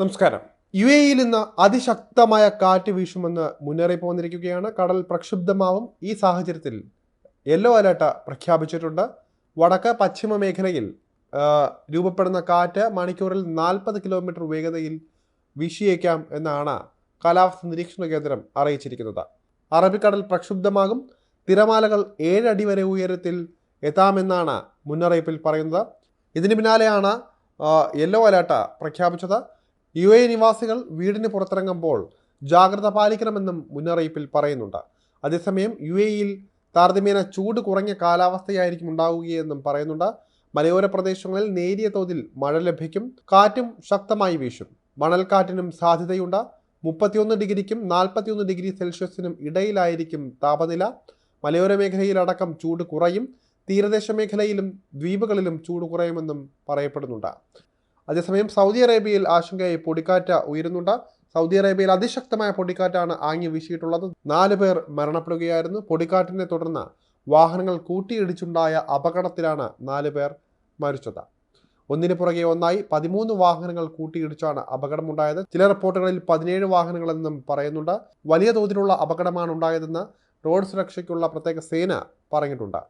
നമസ്കാരം. യു എയിൽ ഇന്ന് അതിശക്തമായ കാറ്റ് വീശുമെന്ന് മുന്നറിയിപ്പ് വന്നിരിക്കുകയാണ്. കടൽ പ്രക്ഷുബ്ധമാവും. ഈ സാഹചര്യത്തിൽ യെല്ലോ അലേർട്ട് പ്രഖ്യാപിച്ചിട്ടുണ്ട്. വടക്ക് പശ്ചിമ മേഖലയിൽ രൂപപ്പെടുന്ന കാറ്റ് മണിക്കൂറിൽ നാൽപ്പത് കിലോമീറ്റർ വേഗതയിൽ വീശിയേക്കാം എന്നാണ് കാലാവസ്ഥ നിരീക്ഷണ കേന്ദ്രം അറിയിച്ചിരിക്കുന്നത്. അറബിക്കടൽ പ്രക്ഷുബ്ധമാകും. തിരമാലകൾ ഏഴടി വരെ ഉയരത്തിൽ എത്താമെന്നാണ് മുന്നറിയിപ്പിൽ പറയുന്നത്. ഇതിന് പിന്നാലെയാണ് യെല്ലോ അലേർട്ട് പ്രഖ്യാപിച്ചത്. യു എ നിവാസികൾ വീടിന് പുറത്തിറങ്ങുമ്പോൾ ജാഗ്രത പാലിക്കണമെന്നും മുന്നറിയിപ്പിൽ പറയുന്നുണ്ട്. അതേസമയം യു എയിൽ താരതമ്യേന ചൂട് കുറഞ്ഞ കാലാവസ്ഥയായിരിക്കും ഉണ്ടാവുകയെന്നും പറയുന്നുണ്ട്. മലയോര പ്രദേശങ്ങളിൽ നേരിയ തോതിൽ മഴ ലഭിക്കും കാറ്റും ശക്തമായി വീശും. മണൽക്കാറ്റിനും സാധ്യതയുണ്ട്. മുപ്പത്തിയൊന്ന് ഡിഗ്രിക്കും നാൽപ്പത്തിയൊന്ന് ഡിഗ്രി സെൽഷ്യസിനും ഇടയിലായിരിക്കും താപനില. മലയോര മേഖലയിലടക്കം ചൂട് കുറയും. തീരദേശ മേഖലയിലും ദ്വീപുകളിലും ചൂട് കുറയുമെന്നും പറയപ്പെടുന്നുണ്ട്. അതേസമയം സൗദി അറേബ്യയിൽ ആശങ്കയായി പൊടിക്കാറ്റ് ഉയരുന്നുണ്ട്. സൗദി അറേബ്യയിൽ അതിശക്തമായ പൊടിക്കാറ്റാണ് ആങ്ങി വീശിയിട്ടുള്ളത്. നാല് പേർ മരണപ്പെടുകയായിരുന്നു. പൊടിക്കാറ്റിനെ തുടർന്ന് വാഹനങ്ങൾ കൂട്ടിയിടിച്ചുണ്ടായ അപകടത്തിലാണ് നാല് പേർ മരിച്ചത്. ഒന്നിന് പുറകെ ഒന്നായി പതിമൂന്ന് വാഹനങ്ങൾ കൂട്ടിയിടിച്ചാണ് അപകടമുണ്ടായത്. ചില റിപ്പോർട്ടുകളിൽ പതിനേഴ് വാഹനങ്ങളെന്നും പറയുന്നുണ്ട്. വലിയ തോതിലുള്ള അപകടമാണ് ഉണ്ടായതെന്ന് റോഡ് സുരക്ഷയ്ക്കുള്ള പ്രത്യേക സേന പറഞ്ഞിട്ടുണ്ട്.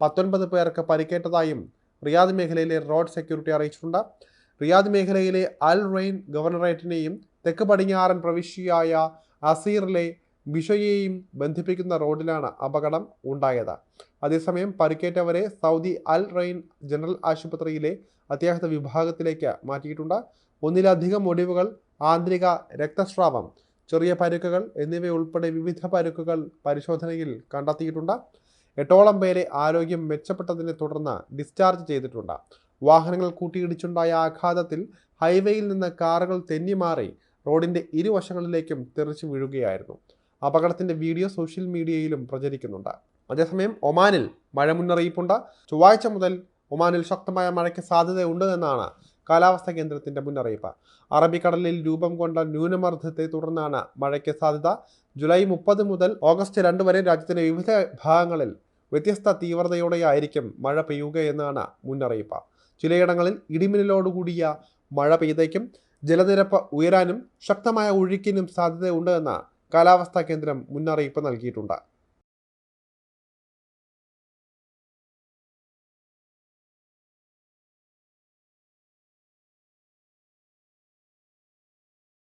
പത്തൊൻപത് പേർക്ക് പരിക്കേറ്റതായും റിയാദ് മേഖലയിലെ റോഡ് സെക്യൂരിറ്റി അറിയിച്ചിട്ടുണ്ട്. റിയാദ് മേഖലയിലെ അൽ റെയിൻ ഗവർണറേറ്റിനെയും തെക്ക് പടിഞ്ഞാറൻ പ്രവിശ്യയായ അസീറിലെ ബിഷയെയും ബന്ധിപ്പിക്കുന്ന റോഡിലാണ് അപകടം ഉണ്ടായത്. അതേസമയം പരിക്കേറ്റവരെ സൗദി അൽ റെയിൻ ജനറൽ ആശുപത്രിയിലെ അത്യാഹിത വിഭാഗത്തിലേക്ക് മാറ്റിയിട്ടുണ്ട്. ഒന്നിലധികം ഒടിവുകൾ ആന്തരിക രക്തസ്രാവം ചെറിയ പരുക്കുകൾ എന്നിവയുൾപ്പെടെ വിവിധ പരുക്കുകൾ പരിശോധനയിൽ കണ്ടെത്തിയിട്ടുണ്ട്. എട്ടോളം പേരെ ആരോഗ്യം മെച്ചപ്പെട്ടതിനെ തുടർന്ന് ഡിസ്ചാർജ് ചെയ്തിട്ടുണ്ട്. വാഹനങ്ങൾ കൂട്ടിയിടിച്ചുണ്ടായ ആഘാതത്തിൽ ഹൈവേയിൽ നിന്ന് കാറുകൾ തെന്നിമാറി റോഡിന്റെ ഇരുവശങ്ങളിലേക്കും തെറിച്ചു വീഴുകയായിരുന്നു. അപകടത്തിന്റെ വീഡിയോ സോഷ്യൽ മീഡിയയിലും പ്രചരിക്കുന്നുണ്ട്. അതേസമയം ഒമാനിൽ മഴ മുന്നറിയിപ്പുണ്ട്. ചൊവ്വാഴ്ച മുതൽ ഒമാനിൽ ശക്തമായ മഴയ്ക്ക് സാധ്യതയുണ്ട് എന്നാണ് കാലാവസ്ഥാ കേന്ദ്രത്തിന്റെ മുന്നറിയിപ്പ്. അറബിക്കടലിൽ രൂപം കൊണ്ട ന്യൂനമർദ്ദത്തെ തുടർന്നാണ് മഴയ്ക്ക് സാധ്യത. ജൂലൈ മുപ്പത് മുതൽ ഓഗസ്റ്റ് രണ്ട് വരെ രാജ്യത്തിന്റെ വിവിധ ഭാഗങ്ങളിൽ വ്യത്യസ്ത തീവ്രതയോടെയായിരിക്കും മഴ പെയ്യുകയെന്നാണ് മുന്നറിയിപ്പ്. ചിലയിടങ്ങളിൽ ഇടിമിന്നലോടുകൂടിയ മഴ പെയ്തേക്കും ജലനിരപ്പ് ഉയരാനും ശക്തമായ ഒഴുക്കിനും സാധ്യതയുണ്ട് എന്ന് കാലാവസ്ഥാ കേന്ദ്രം മുന്നറിയിപ്പ് നൽകിയിട്ടുണ്ട്.